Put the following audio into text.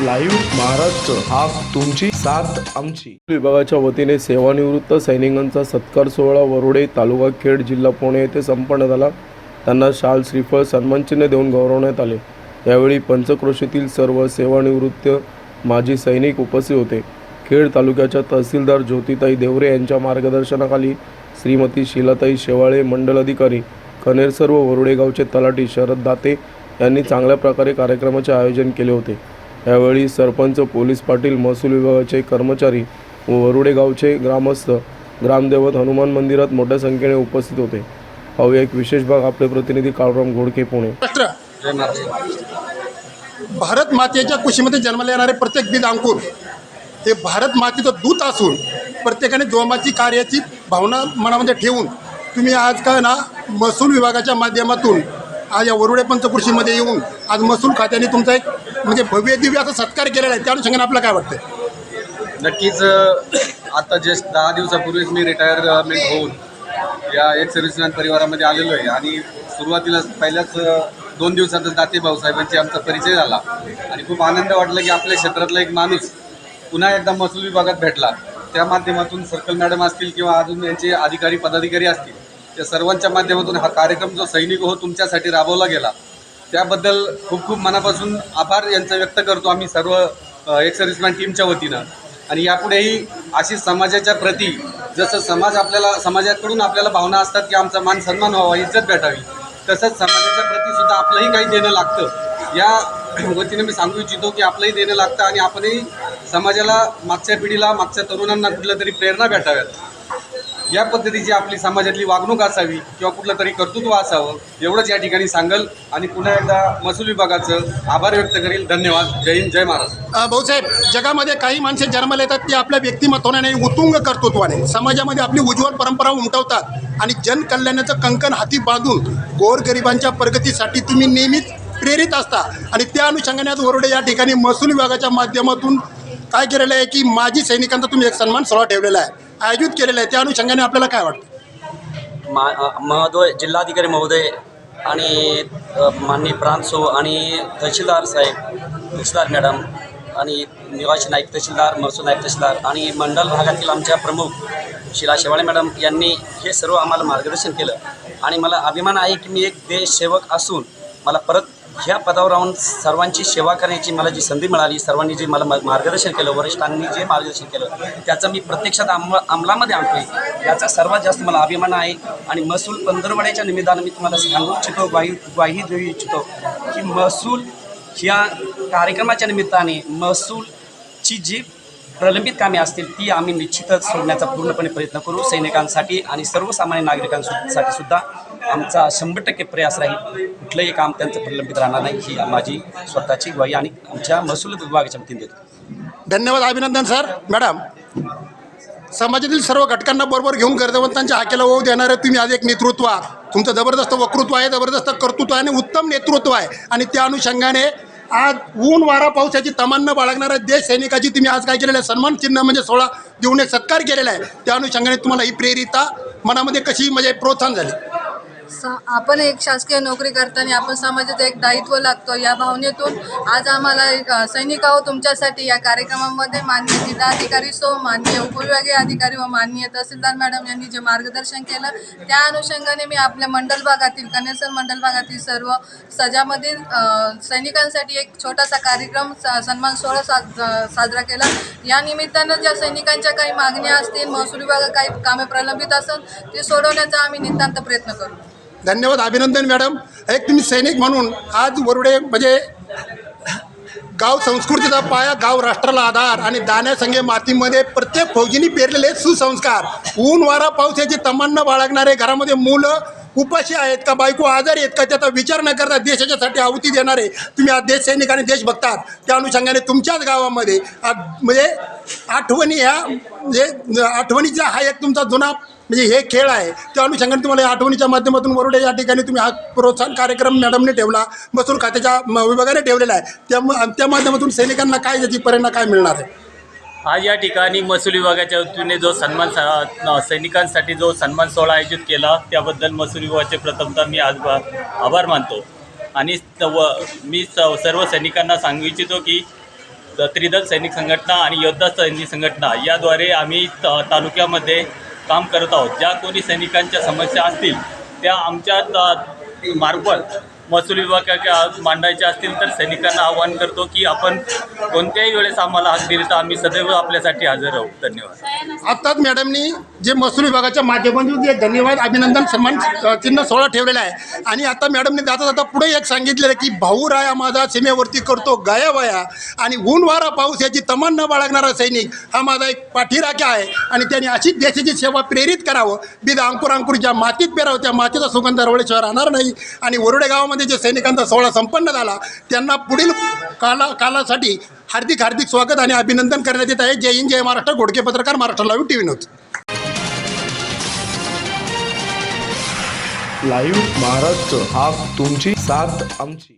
Live Maharashtra हा तुमची साथ आमची. विभागाच्या वतीने सेवानिवृत्त सैनिकांचा सत्कार सोहळा वरुडे तालुका खेड जिल्हा पुणे येथे संपन्न झाला. त्यांना शाल श्रीफळ सन्मानचिन्ह देऊन गौरवण्यात आले. यावेळी पंचक्रोशीतील सर्व सेवानिवृत्त माजी सैनिक उपस्थित होते. खेड तालुक्याच्या तहसीलदार ज्योतिताई देवरे यांच्या मार्गदर्शनाखाली श्रीमती शिलाताई शेवाळे मंडल अधिकारी कनेरसर व वरुडेगावचे तलाठी शरद दाते यांनी चांगल्या प्रकारे कार्यक्रमाचे आयोजन केले होते. यावेळी सरपंच पोलीस पाटील महसूल विभागाचे कर्मचारी व वरुडे गावचे ग्रामस्थ ग्रामदेवत हनुमान मंदिरात मोठ्या संख्येने उपस्थित होते. पाहूया एक विशेष भाग आपले प्रतिनिधी काळराम घोडके पुणे. भारत मातेच्या कुशीमध्ये जन्माला येणारे प्रत्येक बीज अंकुर हे भारत मातेचं दूत असून प्रत्येकाने जोमाची कार्याची भावना मनामध्ये ठेवून तुम्ही आज काय ना महसूल विभागाच्या माध्यमातून आज या वरुडे पंचकृषीमध्ये येऊन आज महसूल खात्याने तुमचा एक म्हणजे भव्य दिव्य असा सत्कार केलेला आहे. त्या अनुषंगाने आपल्याला काय वाटतं नक्कीच आता जस्ट दहा दिवसापूर्वीच मी रिटायरमेंट होऊन या एक सर्व्हिसमॅन परिवारामध्ये आलेलो आहे आणि सुरुवातीला पहिल्याच दोन दिवसातच दाते भाऊसाहेबांची आमचा परिचय झाला आणि खूप आनंद वाटला की आपल्या क्षेत्रातला एक माणूस पुन्हा एकदा महसूल विभागात भेटला. त्या माध्यमातून सर्कल मॅडम असतील किंवा अजून यांचे अधिकारी पदाधिकारी असतील त्या सर्वांच्या माध्यमातून हा कार्यक्रम जो सैनिक हो तुमच्यासाठी राबवला गेला त्याबद्दल खूप खूप मनापासून आभार यांचा व्यक्त करतो आम्ही सर्व एक्सर्विसमॅन टीमच्या वतीनं. आणि यापुढेही अशी समाजाच्या प्रती जसं समाज आपल्याला समाजाकडून आपल्याला भावना असतात की आमचा मान सन्मान व्हावा इज्जत भेटावी तसंच समाजाच्या प्रती सुद्धा आपलंही काही देणं लागतं. या वतीनं मी सांगू इच्छितो की आपलंही देणं लागतं आणि आपणही समाजाला मागच्या पिढीला मागच्या तरुणांना कुठलं तरी प्रेरणा भेटाव्यात. या पद्धतीची आपली समाजातली वागणूक असावी किंवा कुठलं तरी कर्तृत्व असावं एवढंच या ठिकाणी सांगल. आणि पुन्हा एकदा महसूल विभागाचं आभार व्यक्त करील. धन्यवाद. जय हिंद जय महाराष्ट्र. भाऊसाहेब जगामध्ये काही माणसे जन्माला येतात ते आपल्या व्यक्तिमत्वाने आणि उत्तुंग कर्तृत्वाने. समाजामध्ये आपली उज्ज्वल परंपरा उमटवतात आणि जनकल्याणाचं कंकण हाती बांधून गोरगरिबांच्या प्रगतीसाठी तुम्ही नेहमीच प्रेरित असता. आणि त्या अनुषंगाने आज वरोडे या ठिकाणी महसूल विभागाच्या माध्यमातून काय केलेलं आहे की माजी सैनिकांचा तुम्ही एक सन्मान सोहळा ठेवलेला आहे. आयोजित केलेला आहे. त्या अनुषंगाने आपल्याला काय वाटतं? मा महोदय जिल्हाधिकारी महोदय आणि माननीय प्रांतसो आणि तहसीलदार साहेब तहसीलदार मॅडम आणि निवासी नाईक तहसीलदार महसूल नाईक तहसीलदार आणि मंडल भागातील आमच्या प्रमुख शिला शेवाळे मॅडम यांनी हे सर्व आम्हाला मार्गदर्शन केलं. आणि मला अभिमान आहे की मी एक देशसेवक असून मला परत ह्या पदावर राहून सर्वांची सेवा करण्याची मला जी संधी मिळाली सर्वांनी जे मला मार्गदर्शन केलं वरिष्ठांनी जे मार्गदर्शन केलं त्याचं मी प्रत्यक्षात अंम अंमलामध्ये आणतोय. याचा सर्वात जास्त मला अभिमान आहे आणि महसूल पंधरवड्याच्या निमित्तानं मी तुम्हाला सांगू इच्छितो ग्वाही ग्वाही देऊ इच्छितो की महसूल ह्या कार्यक्रमाच्या निमित्ताने महसूलची जी प्रलंबित कामे असतील ती आम्ही निश्चितच सोडण्याचा पूर्णपणे प्रयत्न करू. सैनिकांसाठी आणि सर्वसामान्य नागरिकांसाठी सुद्धा. आमचा शंभर टक्के प्रयास राहील. कुठलंही काम त्यांचं प्रलंबित राहणार नाही ही माझी स्वतःची ग्वाही आणि आमच्या महसूल विभागाच्या वतीने देतो. धन्यवाद अभिनंदन सर. मॅडम समाजातील सर्व घटकांना बरोबर घेऊन गरजवंतांच्या हाकेला ओढ देणारे तुम्ही आज एक नेतृत्व आहात. तुमचं जबरदस्त वक्तृत्व आहे जबरदस्त कर्तृत्व आहे आणि उत्तम नेतृत्व आहे. आणि त्या अनुषंगाने आज ऊन वारा पावसाची तमान्न बाळगणाऱ्या देश सैनिकाची तुम्ही आज काय केलेलं आहे? सन्मान चिन्ह म्हणजे सोळा देऊन एक सत्कार केलेला आहे. त्या अनुषंगाने तुम्हाला ही प्रेरिता मनामध्ये कशी म्हणजे प्रोत्साहन झाली? सा आपण एक शासकीय नोकरी करताना आपण समाजाचं एक दायित्व लागतो. या भावनेतून आज आम्हाला एक सैनिक आहो तुमच्यासाठी. या कार्यक्रमामध्ये माननीय जिल्हाधिकारी सो माननीय उपविभागीय अधिकारी व माननीय तहसीलदार मॅडम यांनी जे मार्गदर्शन केलं त्या अनुषंगाने मी आपल्या मंडल भागातील कनेसर मंडल भागातील सर्व सजामधील सैनिकांसाठी एक छोटासा कार्यक्रम स- सन्मान सोहळा साजरा केला. या निमित्तानं ज्या सैनिकांच्या काही मागण्या असतील महसूल विभागात काही कामे प्रलंबित असेल ते सोडवण्याचा आम्ही नितांत प्रयत्न करू. धन्यवाद अभिनंदन मॅडम. एक तुम्ही सैनिक म्हणून आज वरुडे म्हणजे गाव संस्कृतीचा पाया गाव राष्ट्राला आधार आणि दाण्यासंगे मातीमध्ये प्रत्येक फौजीनी पेरलेले सुसंस्कार. ऊन वारा पाऊस याची तमांना बाळगणारे घरामध्ये मुलं उपाशी आहेत का बायको आजारी आहेत का त्याचा विचार न करता देशाच्यासाठी आहुती देणारे तुम्ही आज देश सैनिक आणि देश बघतात त्या अनुषंगाने तुमच्याच गावामध्ये म्हणजे आठवणी ह्या म्हणजे आठवणीचा हा एक तुमचा जुना म्हणजे हे खेळ आहे. त्या अनुषंगाने तुम्हाला या आठवणीच्या माध्यमातून वरुडे या ठिकाणी तुम्ही हा प्रोत्साहन कार्यक्रम मॅडमने ठेवला मसूर खात्याच्या विभागाने ठेवलेला आहे. त्या त्या माध्यमातून सैनिकांना काय त्याची परिणाम काय मिळणार आहे? आज या ठिकाणी महसूल विभागाच्या वतीने जो सन्मान सैनिकांसाठी जो सन्मान सोहळा आयोजित केला त्याबद्दल महसूल विभागाचे प्रथमतः मी आज आभार मानतो. आणि स- व मी स- सर्व सैनिकांना सांगू इच्छितो की त्रिदल सैनिक संघटना आणि योद्धा सैनिक संघटना याद्वारे आम्ही त तालुक्यामध्ये काम करत आहोत. ज्या कोणी सैनिकांच्या समस्या असतील त्या आमच्या मार्फत महसूल विभागाच्या मांडायचे असतील तर सैनिकांना आवाहन करतो की आपण कोणत्याही वेळेस आम्हाला हाक दिली तर आम्ही सदैव आपल्यासाठी हजर राहू. धन्यवाद. आत्ताच मॅडमनी जे महसूल विभागाच्या माध्यमातून जे धन्यवाद अभिनंदन सन्मान चिन्ह सोहळा ठेवलेला आहे. आणि आता मॅडमने जाता जाता पुढे एक सांगितलेलं की भाऊ राया माझा सीमेवरती करतो गायावाया आणि ऊन वारा पाऊस याची तमन्ना बाळगणारा सैनिक हा माझा एक पाठीराखा आहे. आणि त्यांनी अशीच देशाची सेवा प्रेरित करावं. बिद अंकुर अंकुर ज्या मातीत पेरावं. त्या मातीचा सुगंध रवळेशिवाय राहणार नाही. आणि वरुडे गावामध्ये जे सैनिकांचा सोहळा संपन्न झाला त्यांना पुढील काला कालासाठी हार्दिक हार्दिक स्वागत आणि अभिनंदन करण्यात येत आहे. जय हिंद जय महाराष्ट्र. घोडके पत्रकार Maharashtra live TV news. Live Maharashtra हा तुमची साथ आमची.